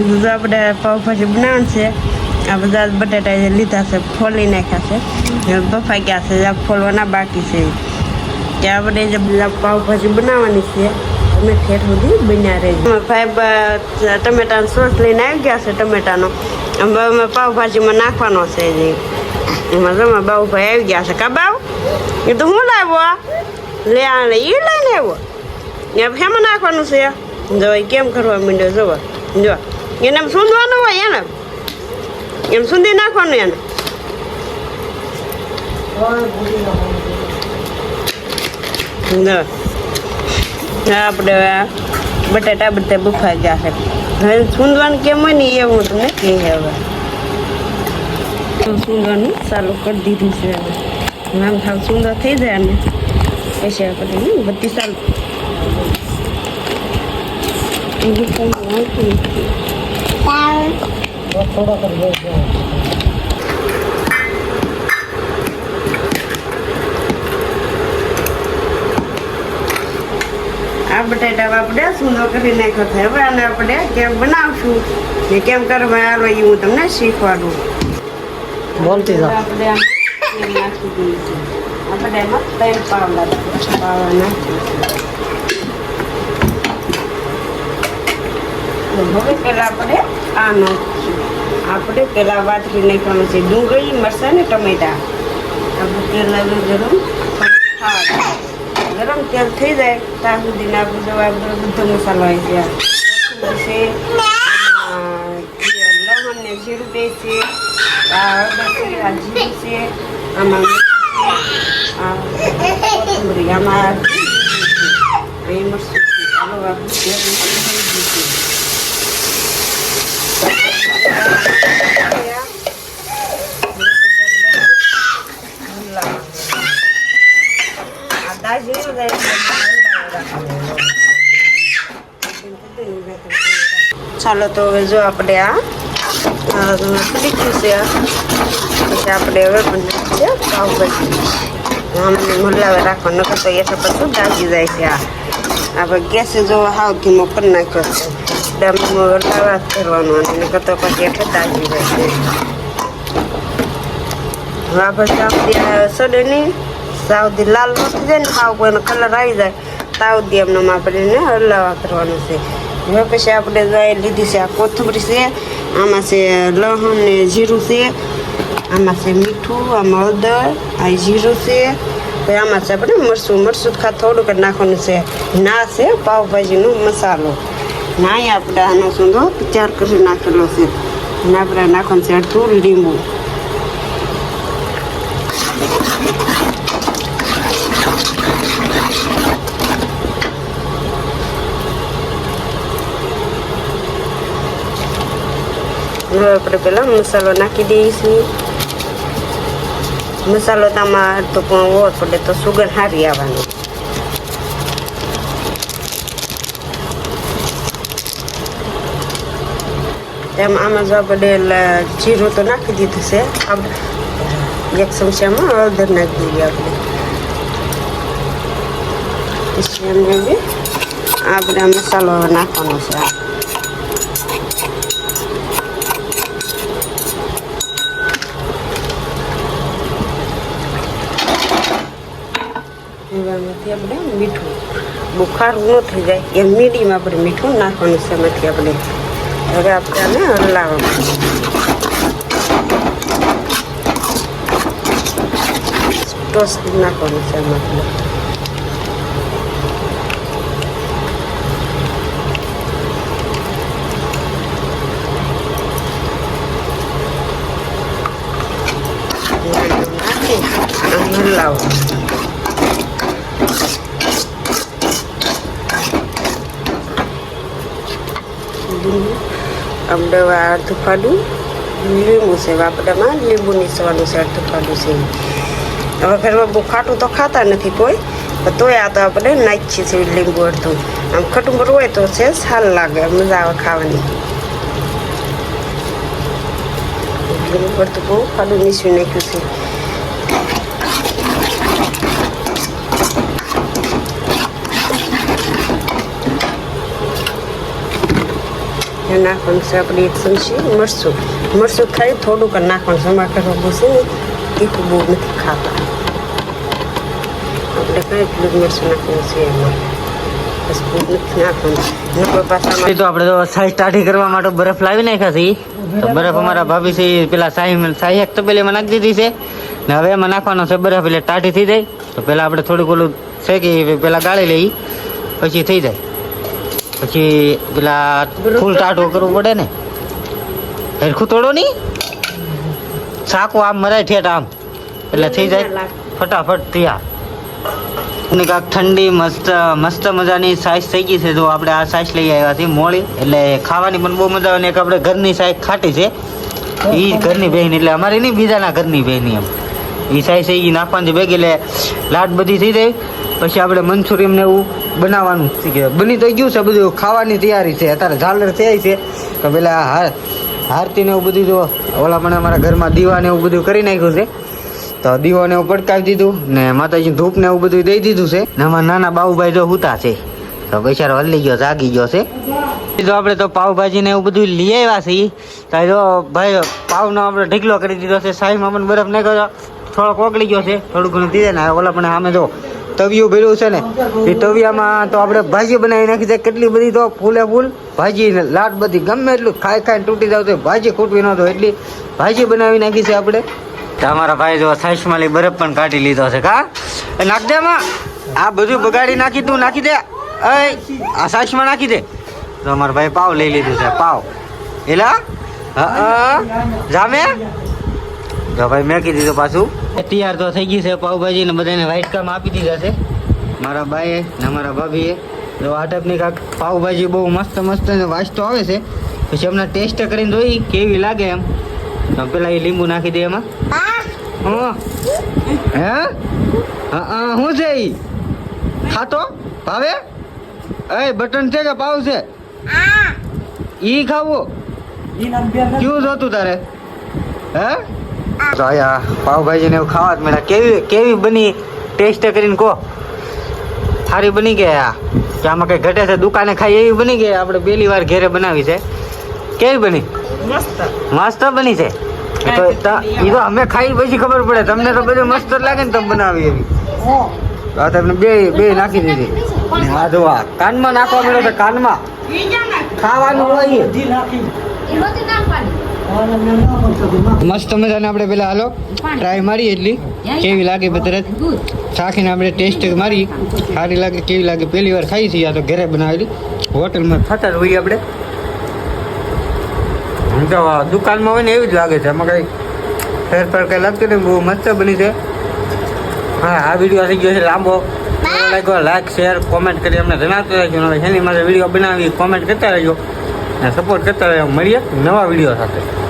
આમ આપણે પાવભાજી બનાવવાનું છે. આ બધા બટાટા જે લીધા છે, ફોલી નાખ્યા છે. બફાઈ ગયા છે, આ ફોલવાના બાકી છે. કે આપણે જે બધા પાઉભાજી બનાવવાની છે, અમે ઠેઠ સુધી બન્યા રહી ભાઈ ટમેટાનો સોસ લઈને આવી ગયા છે ટમેટાનો. હવે અમે પાઉભાજીમાં નાખવાનો છે જે. એમાં તમે બાઉભાઈ આવી ગયા છે. કા બાઉ એ તો હું લાવ્યો આ? લે એ લઈને આવ્યો. ને હવે નાખવાનું છે? જો કેમ કરવા માંડ્યો? જોવા જો એને સૂંધવાનું હોય એને. એમ સૂંધી નાખવાનું એને. આપણે બટાટા બધા બફાઈ ગયા છે. હવે સૂંધવાનું કેમ હોય ને એ હું તમને કહે હવે. સૂંધવાનું ચાલુ કરી દીધું છે નામ થાવ સુંદર થઈ જાય ને, પછી આપણે બધી ચાલુ. બીજું કંઈ આવતું નથી. આ બટાટા આપણે સુંદર કરી નાખ્યો છે. હવે આને આપણે કેમ બનાવશું? ને કેમ કરવા આવે એ હું તમને શીખવાડું. બોલતી જાઓ. આપણે. આપણે એમાં તેલ પાવડા પાવડા નાખીએ તો હવે પહેલાં આપણે આ નાખીશું. આપણે પહેલા વાતરી નાખવાનું છે. ડુંગળી, મરચાં ને ટમેટા. આપણે તેલ હવે ગરમ. ગરમ તેલ થઈ જાય, ત્યાં સુધી આપણે જો આપણે બધો મસાલો આવી ગયા છે લવણ ને જીરું બે છે, આ હળદર આ જીરું છે, આમાં કોથમરી, આમાં એ મરચું ચાલો આપણે તેલ નાખી દઈશું. આ દાજીનું જાય ચાલો તો હવે જો આપણે આ ખુલી ગયું છે પછી આપણે હવે બનાવીએ છે પાવભાજી આમને મલાવે રાખવાનું નકર તો એ તો પછી દાગી જાય છે આ. આપણે ગેસ જો હાવ ધીમો કરી નાખ્યો છે. ડમમાં હલાવા જ કરવાનું અને નકર તો પછી આપણે દાજી જાય છે આપણે સાવધી સડે નહીં સાવધી લાલ થઈ જાય ને હાવ કોઈનો કલર આવી જાય. સાવધી એમને આપણે એને હલાવા કરવાનું છે. હવે પછી આપણે જાય લીધી છે આ કોથમરી છે, આમાં છે લસણ ને જીરું છે, આમાં છે મીઠું, આમાં હળદર, આ જીરું છે. આમાં છે આપણે મરસું મરચું ખા થોડુંક જ નાખવાનું છે. ના છે પાવભાજીનો મસાલો. ના અહીં આપણે આનો સુંદર ચાર કરી નાખેલો છે અને આપણે નાખવાનું છે અડધું લીંબુ આપણે પહેલાં મસાલો નાખી દઈશું મસાલો તમારે તો પણ ઓર પડે તો સુગર સારી આવવાની તેમ આમાં જો આપણે જીરું તો નાખી દીધું છે. આપણે એક ચમચામાં હળદર નાખી દઈએ આપણે. આપણે મસાલો નાખવાનો છે આપણે મીઠું, બુખાર ન થઈ જાય. એ મીડિયમ આપણે મીઠું નાખવાનું છે એમાંથી આપણે. હવે આપણે આને હલાવવાનું. ટોસ્ટ નાખવાનું છે એમાંથી નાખી અને હલાવવાનું લીંબુ હવે અડધું ફાડું લીંબુ છે વાપડામાં લીંબુ નીસવાનું છે અડધું ફાડું છે. હવે ઘરમાં બહુ ખાટું તો ખાતા નથી કોઈ તોય આ તો આપણે નાખીએ છીએ લીંબુ અડધું. આમ ખટું હોય તો છે, સાલ લાગે, મજા આવે ખાવાની. લીંબુ અડધું બહુ ખાડું નીસવી નાખ્યું છે. નાખવાનું છે. આપણે એક ચમચી મરચું. મરચું ખાઈ થોડુંક નાખવાનું સમાટર બહુ છે તીખું બહુ નથી ખાતા. આપણે કઈ એટલું જ મરચું નાખવાનું છે એમાં. તો આપણે તો સાઈ કરવા માટે બરફ લાવી નાખ્યા છે તો બરફ અમારા ભાભી છે પેલા સાહી સાહી એક તો પેલી એમાં નાખી દીધી છે. ને હવે એમાં નાખવાનો છે બરફ એટલે ટાઢી થઈ જાય. તો પેલા આપણે થોડુંક ઓલું શેકી, પેલા ગાળી લઈ પછી થઈ જાય. પછી પેલા ફૂલ ટાઢો કરવું પડે ને. હરખું તોડો નહીં સાકું આમ મરાય ઠેઠ આમ. એટલે થઈ જાય ફટાફટ તૈયાર. ને કાંક ઠંડી મસ્ત મસ્ત મજાની સાઈઝ થઈ ગઈ છે. જો આપણે આ સાઈઝ લઈ આવ્યા છીએ મોળી. એટલે ખાવાની પણ બહુ મજા આવે ને આપણે ઘરની સાઈઝ ખાટી છે. એ ઘરની બહેન એટલે અમારી નહીં બીજાના ઘરની બહેની એમ. એ સાઈઝ થઈ ગઈ નાખવાની ભેગી એટલે લાટ બધી થઈ જાય. પછી આપણે મંચુરિયન ને એવું બનાવવાનું શીખે બની તો ગયું છે, બધું ખાવાની તૈયારી છે. અત્યારે ઝાલર થઈ છે. તો પેલા હાર હારતી ને એવું બધું જો ઓલા પણ અમારા ઘરમાં દીવા ને એવું બધું કરી નાખ્યું છે. તો દીવાને એવું પડકાવી દીધું ને માતાજી ધૂપ ને એવું બધું દઈ દીધું છે. ને અમારા નાના બાબુભાઈ જો હુતા છે. તો બિચારો હલી ગયો, જાગી ગયો છે. તો આપણે તો પાવભાજી ને એવું બધું લઈ આવ્યા છીએ. તો જો ભાઈ પાવનો આપણે ઢીકલો કરી દીધો છે. સાહેબ પણ બરફ નહીં કર્યો થોડોક ઓગળી ગયો છે. થોડું ઘણું દીધે ને. ઓલા પણ સામે જો તવિયું ભેળું છે ને, એ તવિયામાં તો આપણે ભાજી બનાવી નાખી છે. કેટલી બધી તો ફૂલે ફૂલ ભાજી ને લાટ બધી ગમે એટલું ખાઈ ખાઈને તૂટી જાવ તો ભાજી ખૂટવી ન તો એટલી ભાજી બનાવી નાખી છે આપણે. તો અમારા ભાઈ જો સાઈસમાં લઈ બરફ પણ કાઢી લીધો છે, કા? એ નાખ દે આ બધું બગાડી નાખી, તું નાખી દે. આ સાઈસમાં નાખી દે. તો અમારા ભાઈ પાવ લઈ લીધું છે, પાવ. એલા? હા. જામે? જો ભાઈ કીધી તો પાછું? તૈયાર તો થઈ ગઈ છે પાઉભાજી ને બધાને વ્હાઈટ કામ આપી દીધા છે. મારા ભાઈએ ને મારા ભાભીએ. તો આ ટાઈપની કાંક પાઉભાજી બહુ મસ્ત મસ્ત ને વાંચતો આવે છે. પછી હમણાં ટેસ્ટ કરીને જોઈ કેવી લાગે એમ. પેલા એ લીંબુ નાખી દે એમાં. હા. હે. હા? હા શું છે ઈ? ખાતો? ભાવે? એ બટન છે કે પાવ છે? ઈ ખાવું? ક્યુ જોતું તારે? હે? તો આયા પાવભાજી ને એવું ખાવા જ મળ્યા. કેવી કેવી બની? ટેસ્ટ કરીને કહો. સારી બની ગયા આ. કે આમાં કંઈ ઘટે છે? દુકાને ખાઈ એવી બની ગઈ? આપણે પહેલી વાર ઘેરે બનાવી છે. કેવી બની? મસ્ત. મસ્ત બની છે. એ તો અમે ખાઈ પછી ખબર પડે. તમને તો બધું મસ્ત જ લાગે ને તમે બનાવી એવી. આ તમને બે બે નાખી દીધી. ને જો આ. કાનમાં નાખવા મળ્યો તો કાનમાં. ખાવાનું હોય. મસ્ત મજાને આપણે પેલા હાલો. ટ્રાય મારી એટલી. કેવી લાગે તરત ચાખીને આપણે ટેસ્ટ મારી. સારી લાગે, કેવી લાગે? પહેલી વાર ખાઈ છીએ આ તો ઘરે બનાવેલી. હોટલમાં ખાતા હોઈએ આપણે. તો દુકાનમાં હોય ને એવી જ લાગે છે. એમાં કંઈ ફેરફાર કંઈ લાગતું નહીં બહુ મસ્ત બની છે. હા, આ વીડિયો થઈ ગયો છે લાંબો. લાઈક શેર કોમેન્ટ કરી અમને જણાવતો રહેજો. હવે મારે વીડિયો બનાવી કોમેન્ટ કરતા રહેજો. અને સપોર્ટ કરતા રહેજો મળીએ નવા વીડિયો સાથે